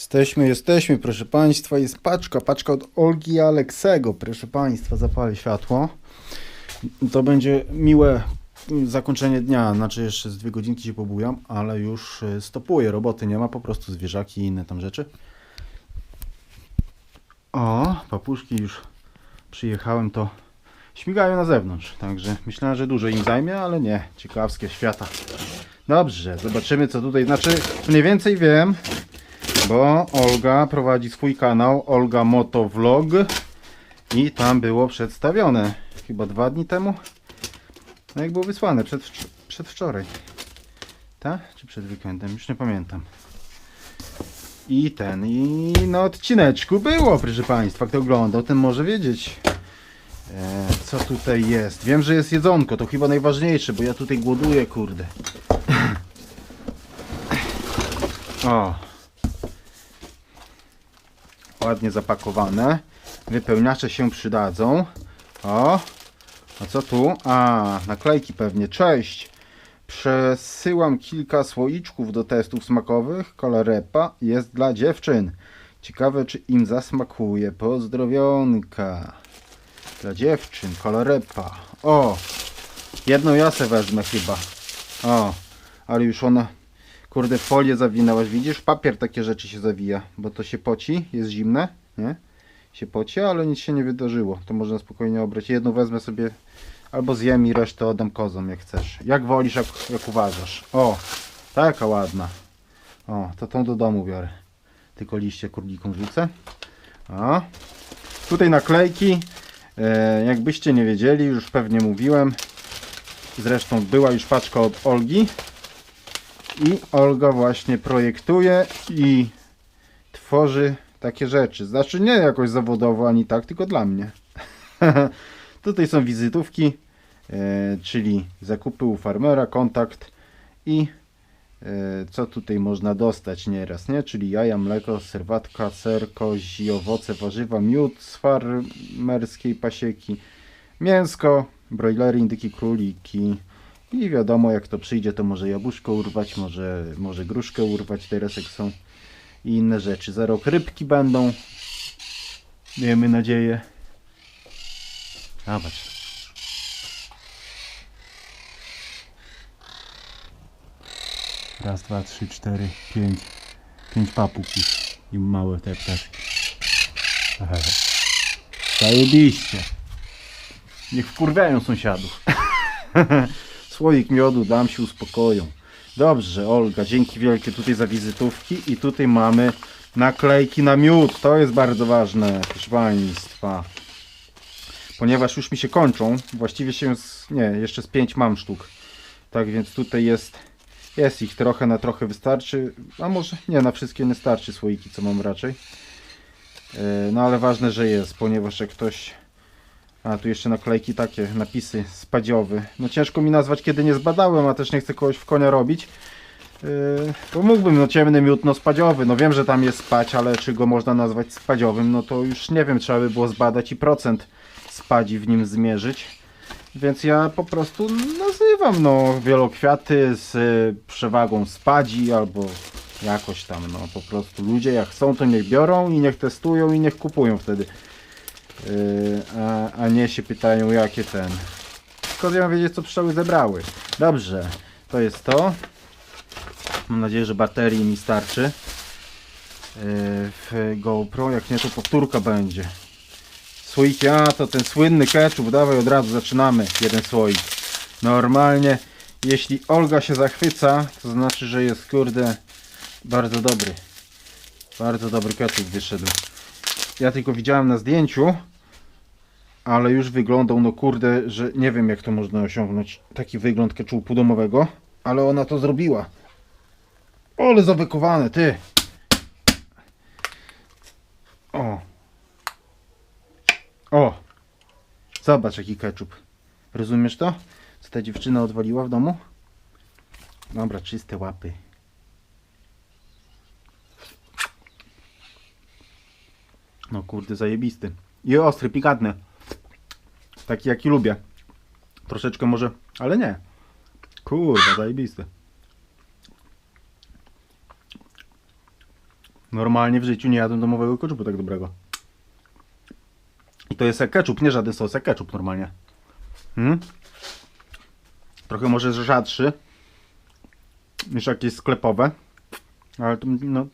Jesteśmy, jesteśmy, proszę Państwa. Jest paczka, paczka od Olgi Aleksego. Proszę Państwa, zapalę światło. To będzie miłe zakończenie dnia. Znaczy, jeszcze z dwie godzinki się pobujam, ale już y, stopuję. Roboty nie ma, po prostu zwierzaki i inne tam rzeczy. O, papuszki już przyjechałem, to śmigają na zewnątrz. Także myślałem, że dużo im zajmie, ale nie. Ciekawskie świata. Dobrze, zobaczymy co tutaj. Znaczy, mniej więcej wiem, bo Olga prowadzi swój kanał Olga Motovlog i tam było przedstawione chyba dwa dni temu. No jak było wysłane przed, przedwczoraj. Tak? Czy przed weekendem? Już nie pamiętam. I ten, i na odcineczku było, proszę Państwa. Kto oglądał, ten może wiedzieć. E, co tutaj jest? Wiem, że jest jedzonko, to chyba najważniejsze, bo ja tutaj głoduję, kurde. O. Ładnie zapakowane. Wypełniacze się przydadzą. O. A co tu? A, naklejki pewnie. Cześć. Przesyłam kilka słoiczków do testów smakowych. Kolorepa jest dla dziewczyn. Ciekawe, czy im zasmakuje. Pozdrowionka. Dla dziewczyn. Kolorepa. O. Jedną ja se wezmę chyba. O. Ale już ona Kurde, folię zawinęłaś, widzisz? Papier takie rzeczy się zawija, bo to się poci, jest zimne, nie? Się poci, ale nic się nie wydarzyło. To można spokojnie obrać. Jedną wezmę sobie, albo zjem i resztę oddam kozom, jak chcesz. Jak wolisz, jak, jak uważasz. O, taka ładna. O, to tą do domu biorę. Tylko liście kurlikom rzucę. O. Tutaj naklejki. E, jakbyście nie wiedzieli, już pewnie mówiłem. Zresztą była już paczka od Olgi. I Olga właśnie projektuje i tworzy takie rzeczy. Znaczy nie jakoś zawodowo ani tak, tylko dla mnie. Tutaj są wizytówki, e, czyli zakupy u farmera, kontakt i e, co tutaj można dostać nieraz, nie? Czyli jaja, mleko, serwatka, ser, kozi, owoce, warzywa, miód z farmerskiej pasieki, mięsko, broilery, indyki, króliki, i wiadomo, jak to przyjdzie, to może jabłuszko urwać, może, może gruszkę urwać, teraz jak są i inne rzeczy. Za rok rybki będą. Miejmy nadzieję. Zobacz. Raz, dwa, trzy, cztery, pięć. Pięć papug już. I małe te ptaszki. Zajebiście. Niech wkurwiają sąsiadów. Słoik miodu, dam się uspokoją. Dobrze, Olga, dzięki wielkie tutaj za wizytówki i tutaj mamy naklejki na miód. To jest bardzo ważne, proszę Państwa. Ponieważ już mi się kończą, właściwie się, z, nie, jeszcze z 5 mam sztuk. Tak więc tutaj jest, jest ich trochę, na trochę wystarczy, a może nie, na wszystkie nie starczy słoiki, co mam raczej. Yy, no ale ważne, że jest, ponieważ jak ktoś a tu jeszcze naklejki takie, napisy spadziowy. No ciężko mi nazwać, kiedy nie zbadałem, a też nie chcę kogoś w konia robić. Yy, to mógłbym, no ciemny miód, no spadziowy. No wiem, że tam jest spać, ale czy go można nazwać spadziowym, no to już nie wiem, trzeba by było zbadać i procent spadzi w nim zmierzyć. Więc ja po prostu nazywam, no, wielokwiaty z y, przewagą spadzi albo jakoś tam, no, po prostu ludzie jak chcą, to niech biorą i niech testują i niech kupują wtedy. Yy, a, a nie się pytają jakie ten. Skąd ja mam wiedzieć co pszczoły zebrały? Dobrze, to jest to. Mam nadzieję, że baterii mi starczy. Yy, w GoPro, jak nie to powtórka będzie. Słoiki, a to ten słynny ketchup, dawaj od razu zaczynamy. Jeden słoik. Normalnie, jeśli Olga się zachwyca, to znaczy, że jest kurde bardzo dobry. Bardzo dobry ketchup wyszedł. Ja tylko widziałem na zdjęciu, ale już wyglądał, no kurde, że nie wiem jak to można osiągnąć, taki wygląd keczupu domowego, ale ona to zrobiła. Ale zawykowane, ty! O! O! Zobacz jaki keczup. Rozumiesz to? Co ta dziewczyna odwaliła w domu? Dobra, czyste łapy. No kurde, zajebisty. I ostry, pikantny. Taki jaki lubię. Troszeczkę może, ale nie. Kurwa, zajebisty. Normalnie w życiu nie jadłem domowego keczupu tak dobrego. I to jest ketchup, nie żaden sos, ketchup normalnie. Hmm? Trochę może rzadszy niż jakieś sklepowe, ale to no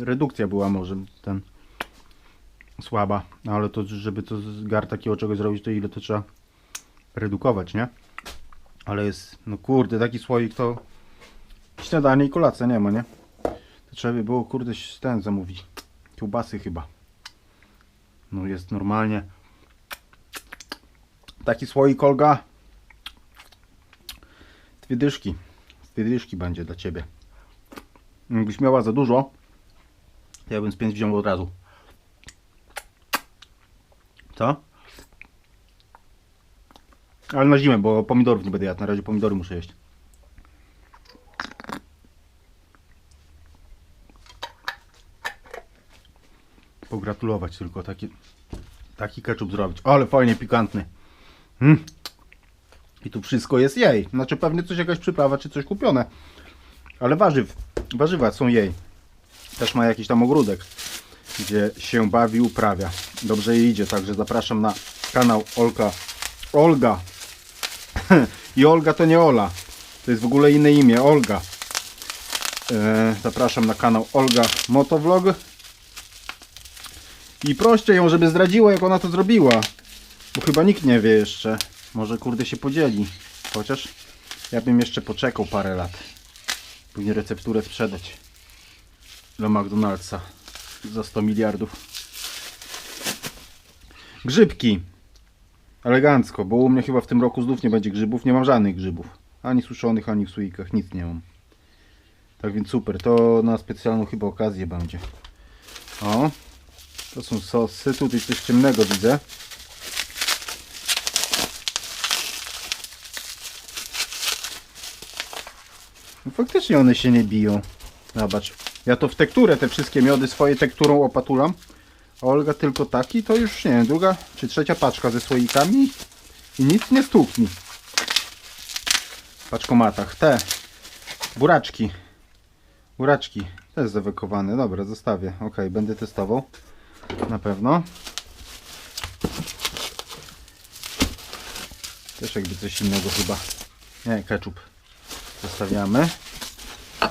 redukcja była może ten słaba, ale to żeby to z gar takiego czegoś zrobić, to ile to trzeba redukować, nie? Ale jest, no kurde, taki słoik to śniadanie i kolacja nie ma, nie? To trzeba by było, kurde, ten zamówić. Kiełbasy chyba. No jest normalnie. Taki słoik Olga. Dwie dyszki. Dwie dyszki będzie dla Ciebie. Jakbyś miała za dużo, to ja bym z pięć wziął od razu. Co? Ale na zimę, bo pomidorów nie będę jadł. Na razie pomidory muszę jeść. Pogratulować tylko taki, taki ketchup zrobić. Ale fajnie pikantny. Mm. I tu wszystko jest jej. Znaczy pewnie coś jakaś przyprawa czy coś kupione. Ale warzyw, warzywa są jej. Też ma jakiś tam ogródek, gdzie się bawi, uprawia. Dobrze jej idzie, także zapraszam na kanał Olka. Olga. I Olga to nie Ola. To jest w ogóle inne imię, Olga. E, zapraszam na kanał Olga Motovlog. I proście ją, żeby zdradziła, jak ona to zrobiła. Bo chyba nikt nie wie jeszcze. Może kurde się podzieli. Chociaż ja bym jeszcze poczekał parę lat. Później recepturę sprzedać. Do McDonald'sa. Za 100 miliardów. Grzybki. Elegancko, bo u mnie chyba w tym roku znów nie będzie grzybów. Nie mam żadnych grzybów. Ani suszonych, ani w słoikach. Nic nie mam. Tak więc super. To na specjalną chyba okazję będzie. O. To są sosy. Tutaj coś ciemnego widzę. No faktycznie one się nie biją. Zobacz. Ja to w tekturę te wszystkie miody swoje tekturą opatulam. Olga tylko taki, to już nie wiem, druga czy trzecia paczka ze słoikami i nic nie stukni. W paczkomatach. Te buraczki. Buraczki. Też zawykowane. Dobra, zostawię. Ok, będę testował. Na pewno. Też jakby coś innego chyba. Nie, ketchup. Zostawiamy. O,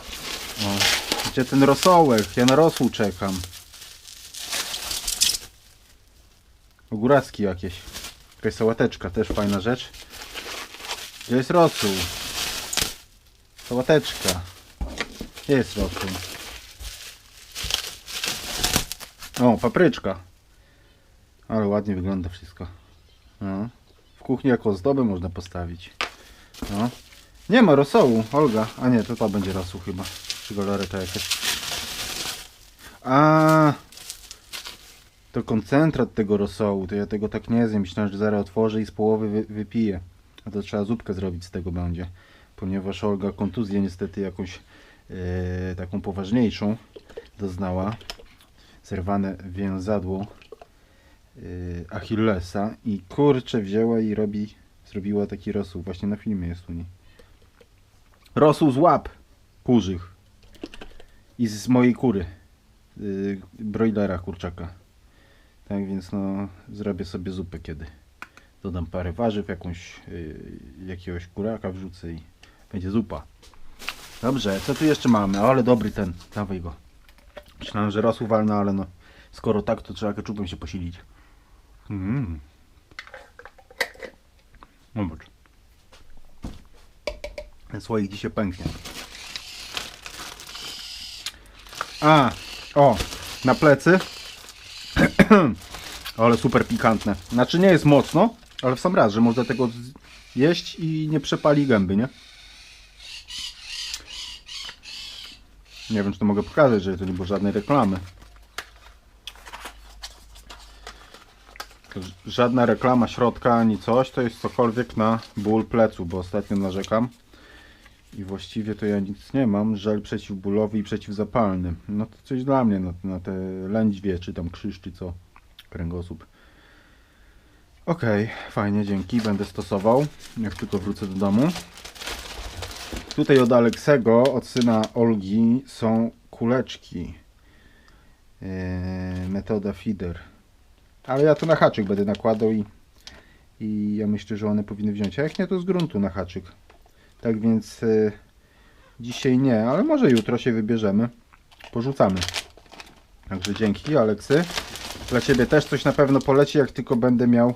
gdzie ten rosołek? Ja na rosół czekam. Ogóracki jakieś. Jakaś sałateczka, też fajna rzecz. Gdzie jest rosół? Sałateczka. Gdzie jest rosół? O, papryczka. Ale ładnie wygląda wszystko. No. W kuchni jako ozdobę można postawić. No. Nie ma rosołu, Olga. A nie, to to będzie rosół chyba. Czy galaretka jakaś. A, To koncentrat tego rosołu. To ja tego tak nie zjem. Myślałem, że zaraz otworzę i z połowy wy, wypiję. A to trzeba zupkę zrobić z tego będzie. Ponieważ Olga kontuzję niestety jakąś e, taką poważniejszą doznała. Zerwane więzadło e, Achillesa i kurczę wzięła i robi, zrobiła taki rosół. Właśnie na filmie jest u niej. Rosół z łap kurzych. I z mojej kury. Yy, broilera kurczaka. Tak więc no zrobię sobie zupę kiedy. Dodam parę warzyw, jakąś yy, jakiegoś kuraka wrzucę i będzie zupa. Dobrze, co tu jeszcze mamy? O, ale dobry ten, dawaj go. Myślałem, że rosół walna, ale no skoro tak, to trzeba keczupem się posilić. Mm. Zobacz. Ten słoik dzisiaj pęknie. A, o, na plecy. Ale super pikantne. Znaczy nie jest mocno, ale w sam raz, że można tego jeść i nie przepali gęby, nie? Nie wiem, czy to mogę pokazać, że to nie było żadnej reklamy. Żadna reklama środka ani coś, to jest cokolwiek na ból plecu, bo ostatnio narzekam. I właściwie to ja nic nie mam. Żel przeciwbólowy i przeciwzapalny. No to coś dla mnie, na, na te lędźwie, czy tam krzyż, czy co. Kręgosłup. Okej, fajnie, dzięki. Będę stosował, jak tylko wrócę do domu. Tutaj od Aleksego, od syna Olgi, są kuleczki. Eee, metoda feeder. Ale ja to na haczyk będę nakładał i, i ja myślę, że one powinny wziąć. A jak nie, to z gruntu na haczyk. Tak więc e, dzisiaj nie, ale może jutro się wybierzemy. Porzucamy. Także dzięki Aleksy. Dla Ciebie też coś na pewno poleci, jak tylko będę miał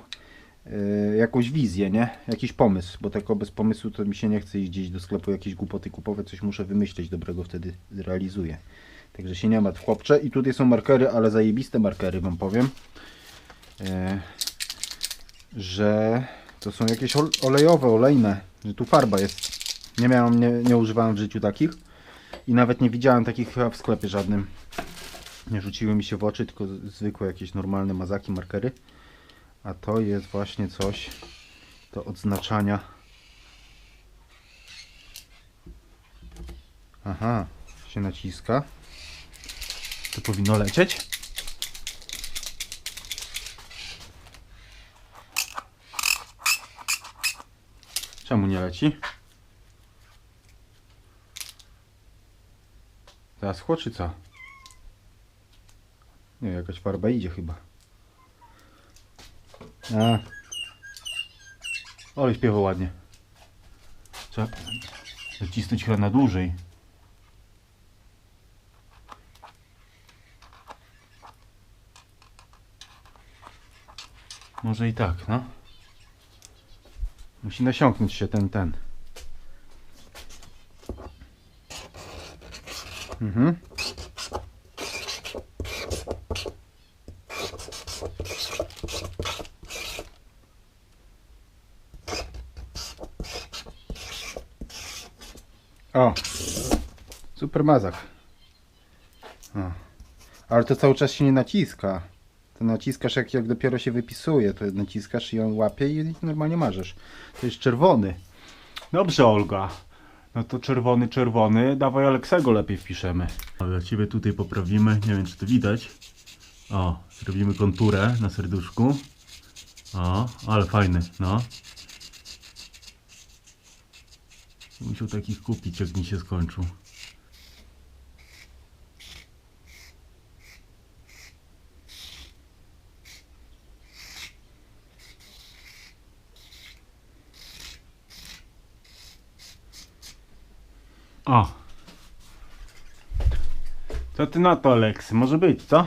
e, jakąś wizję, nie? Jakiś pomysł, bo tylko bez pomysłu to mi się nie chce iść gdzieś do sklepu jakieś głupoty kupować, coś muszę wymyśleć dobrego, wtedy zrealizuję. Także się nie martw chłopcze. I tutaj są markery, ale zajebiste markery Wam powiem. E, że to są jakieś ol- olejowe, olejne, że tu farba jest. Nie miałem, nie, nie używałem w życiu takich i nawet nie widziałem takich chyba w sklepie żadnym. Nie rzuciły mi się w oczy, tylko zwykłe jakieś normalne mazaki, markery. A to jest właśnie coś do odznaczania. Aha, się naciska. To powinno lecieć. Czemu nie leci? Zaschło czy co? Nie, jakaś farba idzie chyba. A. Ale śpiewa ładnie. Trzeba zacisnąć chyba na dłużej. Może i tak, no. Musi nasiąknąć się ten, ten. Mhm. O! Super mazak. O. Ale to cały czas się nie naciska. To naciskasz jak, jak dopiero się wypisuje, to naciskasz i on łapie i normalnie marzesz. To jest czerwony. Dobrze Olga. No to czerwony, czerwony. Dawaj Aleksego lepiej wpiszemy. Ale ciebie tutaj poprawimy. Nie wiem czy to widać. O, zrobimy konturę na serduszku. O, ale fajny, no. Musiał takich kupić, jak mi się skończył. O. Co ty na to, Aleksy? Może być, co?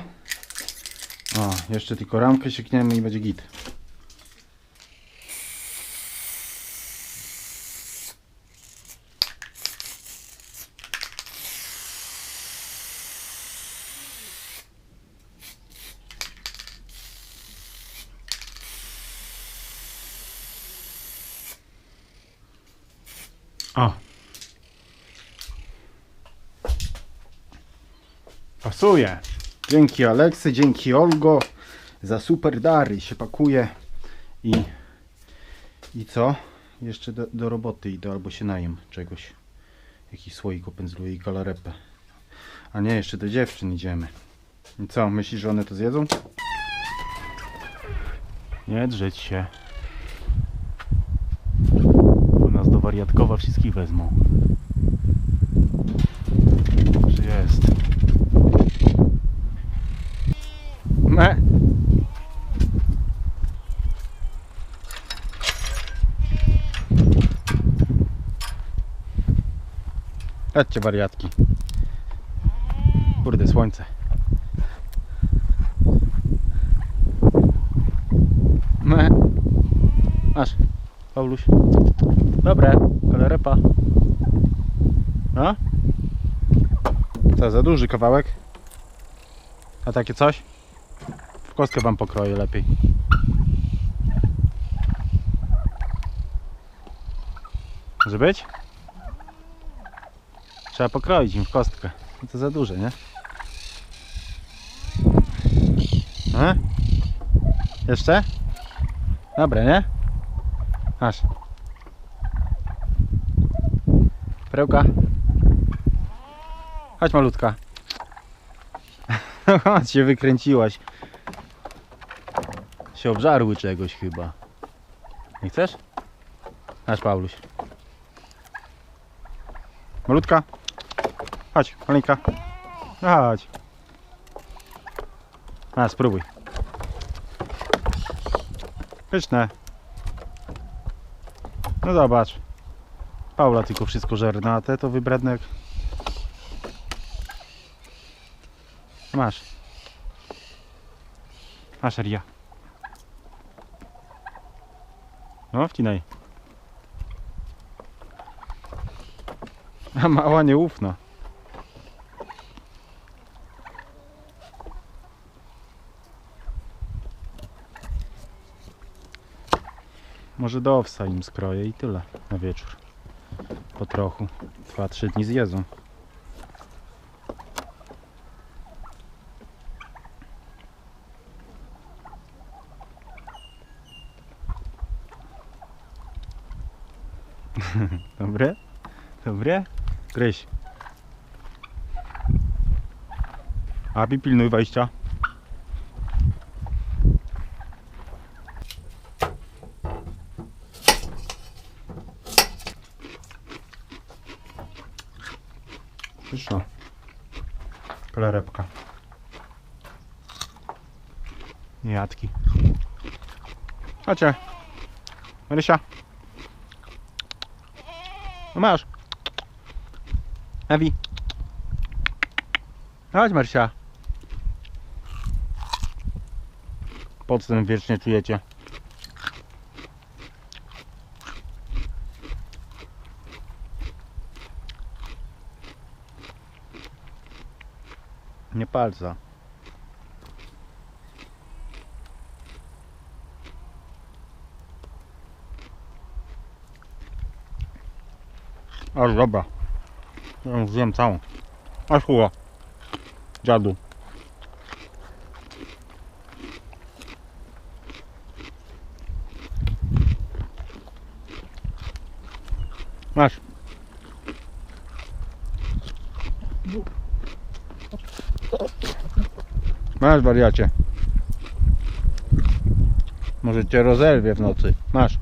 O, jeszcze tylko ramkę siekniemy i będzie git. O. Dzięki Aleksy, dzięki Olgo za super dary. Się pakuje i i co? Jeszcze do, do roboty idę albo się najem czegoś. Jakiś słoik opędzluję i kalarepę. A nie, jeszcze do dziewczyn idziemy. I co, myślisz, że one to zjedzą? Nie drzeć się. Bo nas do wariatkowa wszystkich wezmą. Że jest. Me. Chodźcie wariatki. Kurde, słońce. Me. Masz, Pauluś. Dobre, kalerepa. A? Co, za duży kawałek? A takie coś? W kostkę wam pokroję lepiej. Może być? Trzeba pokroić im w kostkę. No to za duże, nie? A? Jeszcze? Dobre, nie? Masz. Perełka. Chodź malutka. Chodź, się wykręciłaś. Się obżarły czegoś chyba. Nie chcesz? Masz Pauluś. Malutka. Chodź, malinka. No Chodź. A, spróbuj. Pyszne. No zobacz. Paula tylko wszystko żerna, a te to wybredne jak... Masz. Masz, Ria. No, wcinaj. A mała nieufna. Może do owsa im skroję i tyle na wieczór. Po trochu. Dwa, trzy dni zjedzą. Dobre? Dobre? Gryź. Abi, pilnuj wejścia. Chodźcie. Marysia. No masz. Ewi. Chodź Marysia. Podstęp wiecznie czujecie. Nie palca. Aż dobra. Ja już zjem całą. Aż chuła. Dziadu. Masz. Masz wariacie. Może cię rozerwie w nocy. Masz.